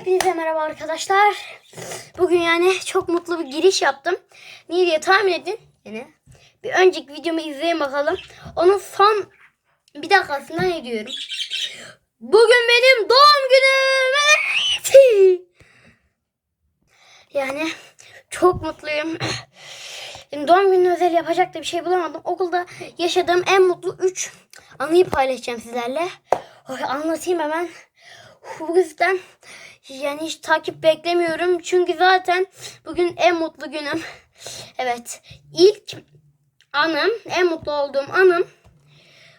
Hepinize merhaba arkadaşlar. Bugün yani çok mutlu bir giriş yaptım. Niye diye tahmin edin. Yine bir önceki videomu izleyin bakalım. Onun son bir dakikasında ne diyorum. Bugün benim doğum günüm. Yani çok mutluyum. Benim doğum günü özel yapacak da bir şey bulamadım. Okulda yaşadığım en mutlu 3 anıyı paylaşacağım sizlerle. Anlatayım hemen. Bu yüzden yani hiç takip beklemiyorum. Çünkü zaten bugün en mutlu günüm. Evet. ilk anım, en mutlu olduğum anım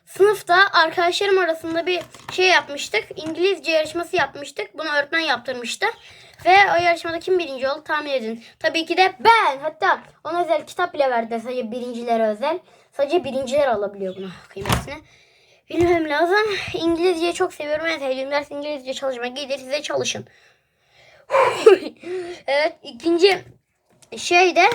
sınıfta arkadaşlarım arasında bir şey yapmıştık. İngilizce yarışması yapmıştık. Bunu öğretmen yaptırmıştı. Ve o yarışmada kim birinci oldu tahmin edin. Tabii ki de ben. Hatta ona özel kitap bile verdi sadece birincilere özel. Sadece birinciler alabiliyor buna kıymetini. Bilmem lazım. İngilizceyi çok seviyorum. En sevdiğim ders İngilizce çalışmak. Gidin size çalışın. evet ikinci şey de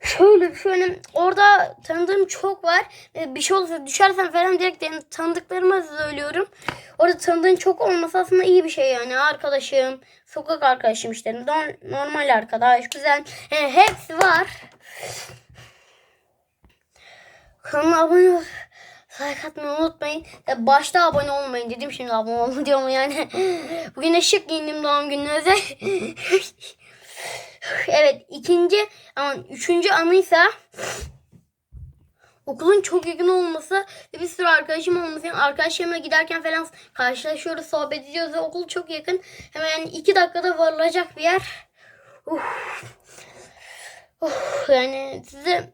şöyle şöyle orada tanıdığım çok var. Ee, Bir şey olursa düşersem falan direkt yani tanıdıklarıma söylüyorum. Orada tanıdığın çok olması aslında iyi bir şey yani. Arkadaşım, sokak arkadaşım işte. Norm- Normal arkadaş, güzel. Yani hepsi var. Kanala abone ol. Like atmayı unutmayın. Ya başta abone olmayın dedim şimdi abone olun diyorum yani. Bugün de şık giyindim doğum gününe özel. evet ikinci ama üçüncü anıysa okulun çok yakın olması ve bir sürü arkadaşım olması. Yani arkadaşlarımla giderken falan karşılaşıyoruz, sohbet ediyoruz ve okul çok yakın. Hemen iki dakikada varılacak bir yer. Uf. Uf, yani size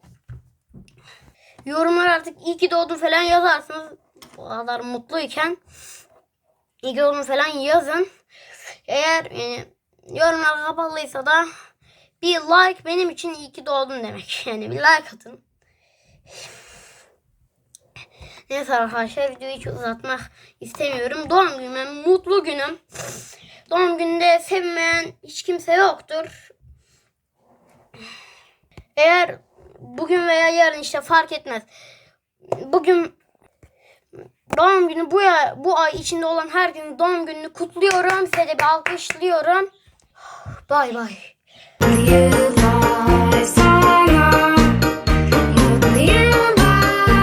yorumlar artık iyi ki doğdun falan yazarsınız. Bu kadar mutluyken iyi ki doğdun falan yazın. Eğer yani, yorumlar kapalıysa da bir like benim için iyi ki doğdun demek. Yani bir like atın. Neyse arkadaşlar videoyu hiç uzatmak istemiyorum. Doğum günüm, mutlu günüm. Doğum gününde sevmeyen hiç kimse yoktur. Eğer bugün veya yarın işte fark etmez. Bugün doğum günü bu ya, bu ay içinde olan herkesin doğum gününü kutluyorum. Size de bir alkışlıyorum. Bay bay.